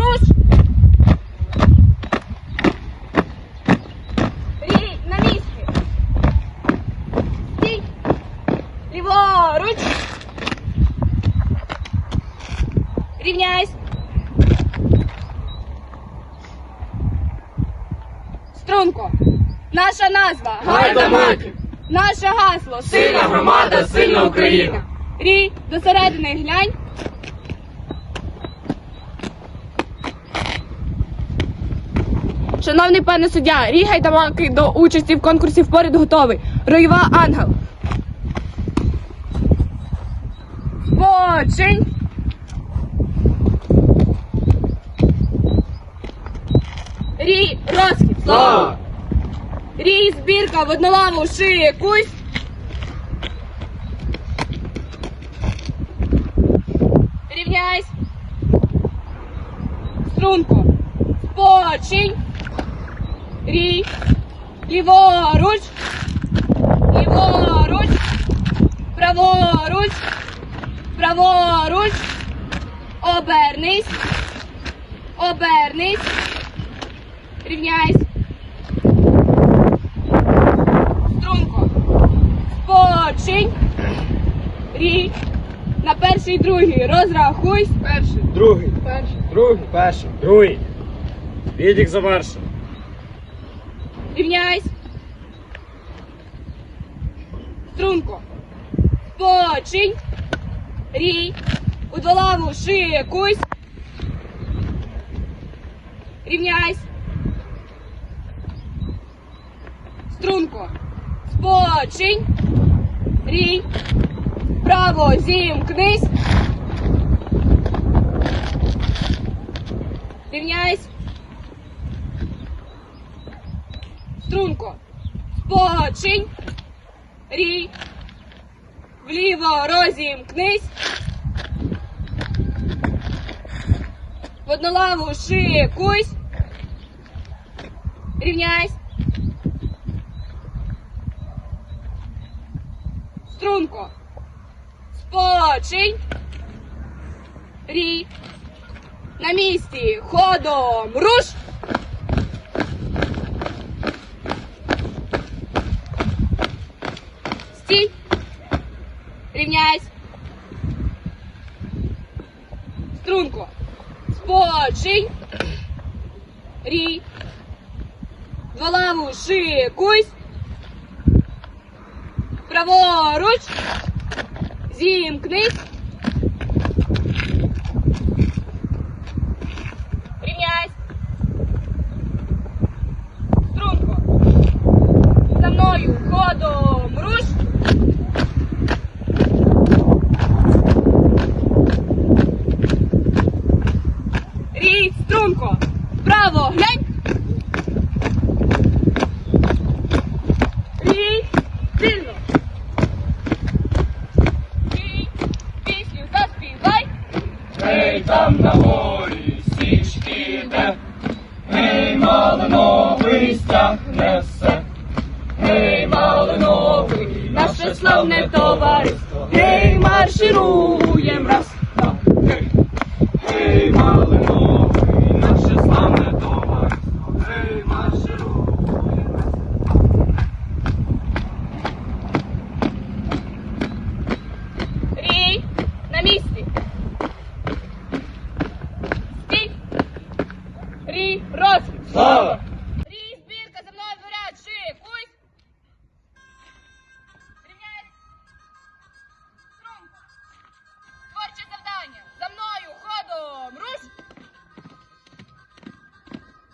руш. Рій на місці. Стій. Ліворуч. Рівняйсь. Струнко. Наша назва. Гайдамаки! Наше гасло. Сильна громада, сильна Україна! Рій, до середини глянь. Шановний пане суддя, рій гайдамаки до участі в конкурсі впоряд готовий. Роєва ангел. Починь. Рій, розхід. Слава! Рій, збірка, в однолаву, шиє, кусь. Рівняйсь. Струнко. Спочинь. Рій. Ліворуч. Ліворуч. Праворуч. Праворуч. Обернись. Обернись. Рівняйсь. Струнко. Спочинь. Рій. На перший, другий. Розрахуйсь. Перший, другий, перший, другий, перший, другий. Відік завершено. Рівняйсь. Струнко. Спочинь. Рій. У дволаву шиє кусь. Рівняйсь. Струнко. Спочинь. Рій. Право зімкнись. Рівняйсь. Струнко. Спочинь. Рій. Вліво розімкнись. В однолаву шиє кусь. Рівняйсь. Струнко. Спочинь. Рій. На місці. Ходом. Руш. Стій. Рівняйсь. Струнко. Спочинь. Рій. Дволаву шиє кусь. Праворуч. Зімкнись. Рівняйсь. Струнко. За мною ходом руш. Рій, струнко. Право, глянь. Рій, сильно. Рій, пісню там на горі січ іде, гей, малиновий стяг несе, Наше славне товариство. Гей, маршируєм раз. наше славне товариство, гей, на місці. Стій. Рій, розхід. Слава!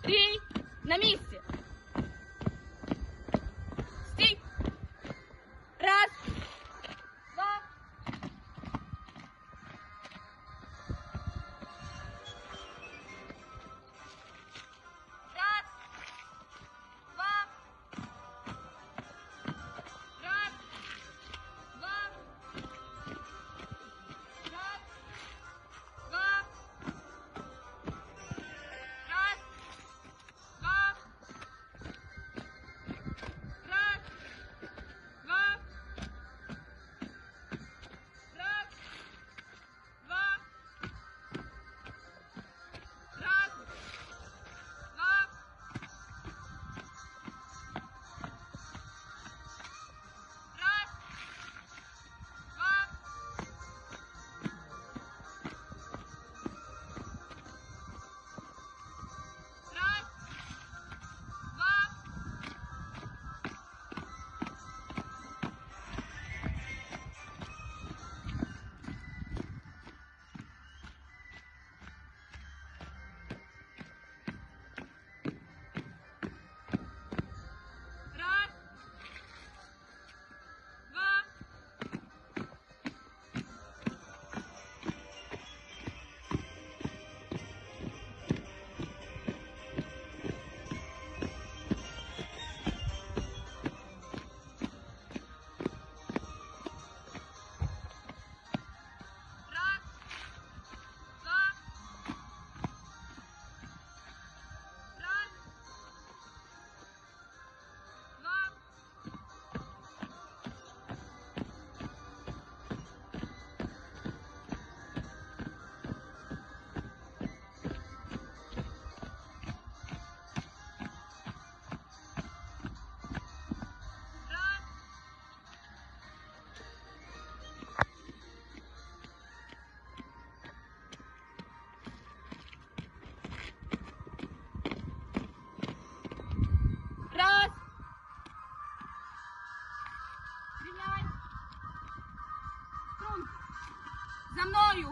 Рій, на місці.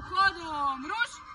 obhodom, ruš!